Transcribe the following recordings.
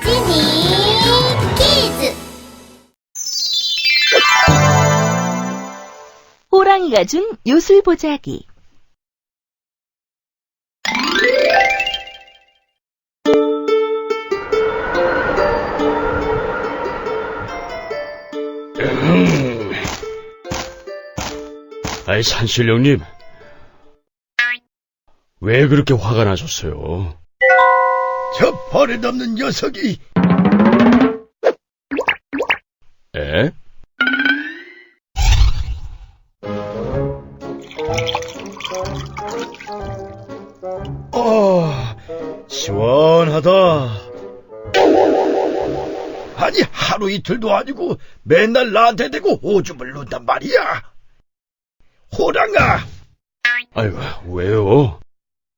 지니 키즈 호랑이가 준 요술 보자기. 음. 아이, 산신령님. 왜 그렇게 화가 나셨어요? 저 버릇없는 녀석이 에? 어 시원하다 아니 하루 이틀도 아니고 맨날 나한테 대고 오줌을 눈단 말이야 호랑아 아이고, 왜요?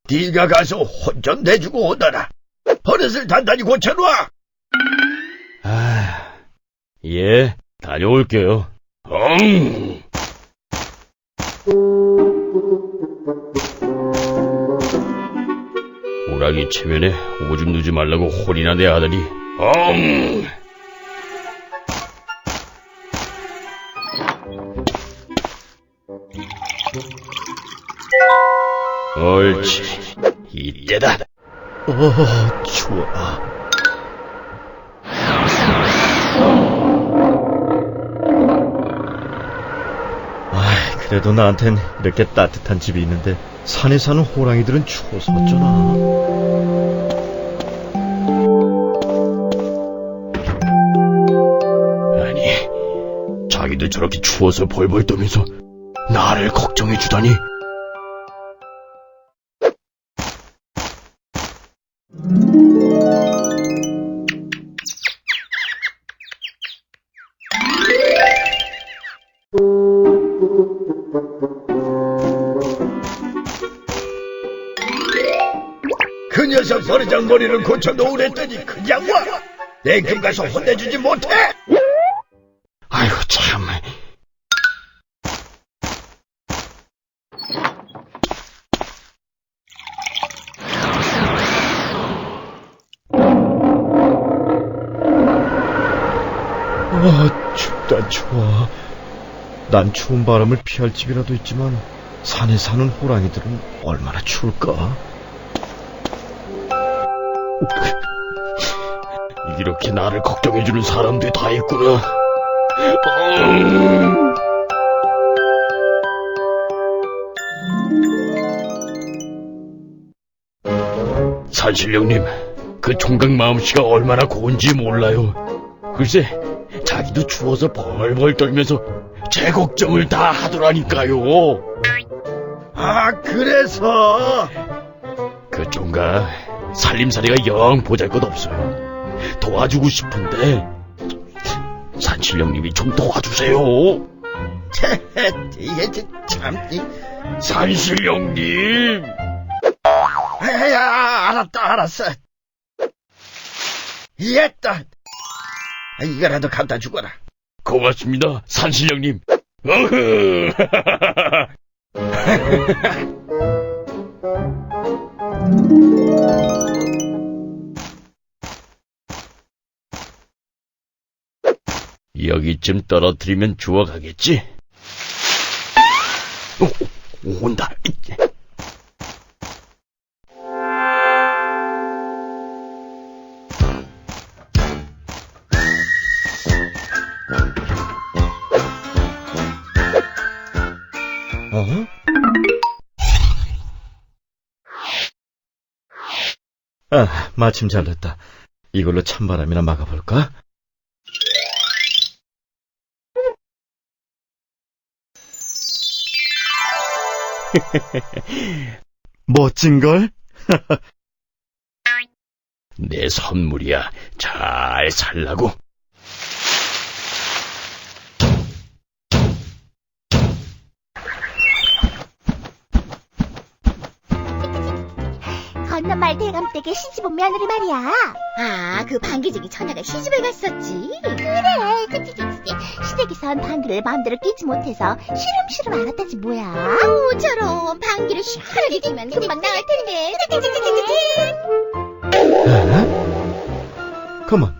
네가 가서 혼좀 내주고 오너라 버릇을 단단히 고쳐놔 아, 예, 다녀올게요. 엉! 호랑이 체면에 오줌 누지 말라고 혼이나 내 아들이, 엉! 옳지, 이때다. 어 추워 아 그래도 나한텐 이렇게 따뜻한 집이 있는데 산에 사는 호랑이들은 추워서 어쩌나 아니, 자기도 저렇게 추워서 벌벌 떠면서 나를 걱정해 주다니. 그 녀석 버르장머리를 고쳐 놓으랬더니 그냥 와 냉큼 가서 혼내주지 못해 아이고 참. 아, 춥다 추워. 난 추운 바람을 피할 집이라도 있지만 산에 사는 호랑이들은 얼마나 추울까? 이렇게 나를 걱정해 주는 사람들이 다 있구나. 엉. 산신령님, 그 총각 마음씨가 얼마나 고운지 몰라요. 글쎄, 자기도 추워서 벌벌 떨면서 제 걱정을 다 하더라니까요. 아, 그래서 그 총각 살림살이가 영 보잘것 없어요. 도와주고 싶은데 산신령님이 좀 도와주세요. 이게 참 이, 산신령님. 야, 알았다, 알았어. 이했다. 아, 이거라도 갖다 주거라. 고맙습니다, 산신령님. 어흐. 여기쯤 떨어뜨리면 주워가겠지? 오, 온다. 아, 마침 잘 됐다. 이걸로 찬바람이나 막아볼까? 멋진걸? 내 선물이야. 잘 살라고. 말 대감 댁에 시집 온 며느리 말이야. 아, 그 방귀쟁이 처녀가 시집을 갔었지. 그래, 그치, 그치, 그치. 시댁에선 방귀를 마음대로 끼지 못해서 시름시름 알았다지 뭐야. 아우, 저런 방귀를 시원하게 끼면 금방 나을 텐데. 에? 가만,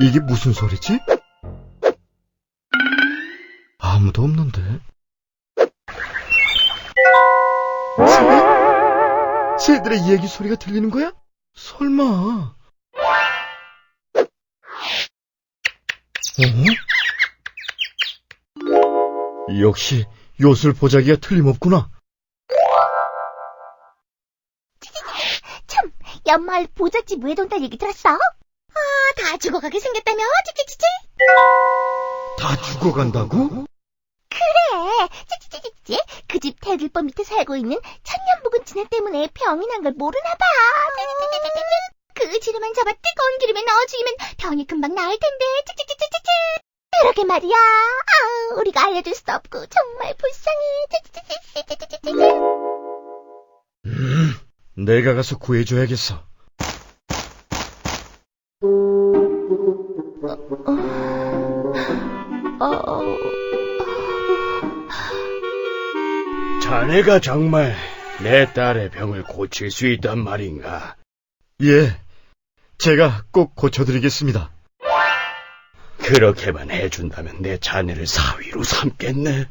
이게 무슨 소리지? 아무도 없는데. 새? 새들의 이야기 소리가 들리는 거야? 설마. 어? 역시 요술 보자기가 틀림없구나. 참, 연마을 보자집 외동딸 얘기 들었어? 아, 다 죽어가게 생겼다며? 찌찌찌찌. 다 죽어간다고? 그래, 찌찌찌찌찌. 그 집 대들보 밑에 살고 있는 천년 묵은 진해 때문에 병이 난 걸 모르나 봐. 그 지름만 잡아 뜨거운 기름에 넣어주면 병이 금방 나을 텐데. 찌찌찌찌찌찌. 그러게 말이야. 아, 우리가 알려줄 수 없고 정말 불쌍해. 찌찌찌찌찌찌찌찌. 음, 내가 가서 구해줘야겠어. 어, 자네가 정말 내 딸의 병을 고칠 수 있단 말인가? 예, 제가 꼭 고쳐드리겠습니다. 그렇게만 해준다면 내 자네를 사위로 삼겠네.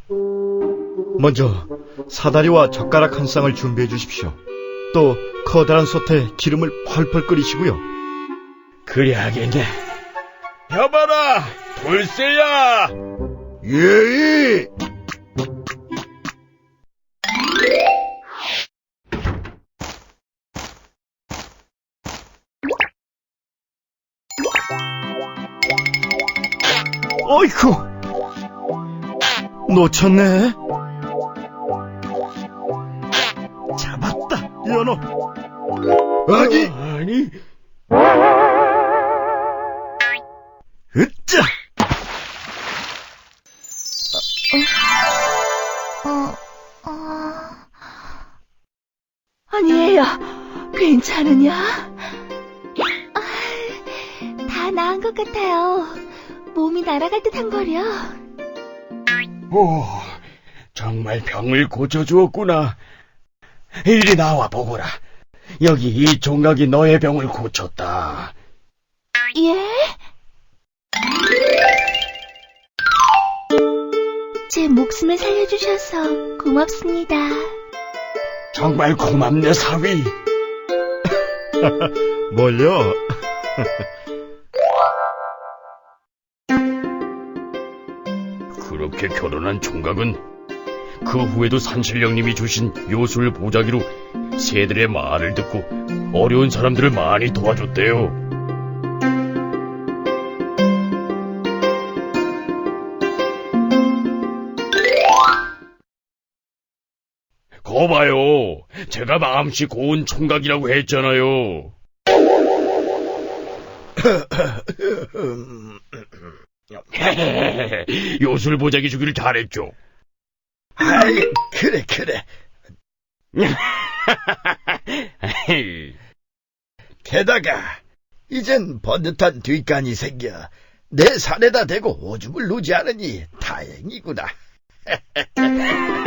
먼저 사다리와 젓가락 한 쌍을 준비해 주십시오. 또 커다란 솥에 기름을 펄펄 끓이시고요. 그래 하겠네. 여봐라, 돌쇠야. 예. 어이쿠, 놓쳤네. 잡았다, 연어. 아니, 아니, 으짜. 아니에요. 괜찮으냐? 다 나은 것 같아요. 몸이 날아갈 듯한 거려. 오, 정말 병을 고쳐주었구나. 이리 나와 보거라. 여기 이 종각이 너의 병을 고쳤다. 예? 제 목숨을 살려주셔서 고맙습니다. 정말 고맙네, 사위. 뭘요? 그렇게 결혼한 총각은 그 후에도 산신령님이 주신 요술 보자기로 새들의 말을 듣고 어려운 사람들을 많이 도와줬대요. 거봐요. 제가 마음씨 고운 총각이라고 했잖아요. 요술 보자기 주기를 잘했죠. 아이, 그래, 그래. 게다가, 이젠 번듯한 뒷간이 생겨 내 산에다 대고 오줌을 누지 않으니 다행이구나.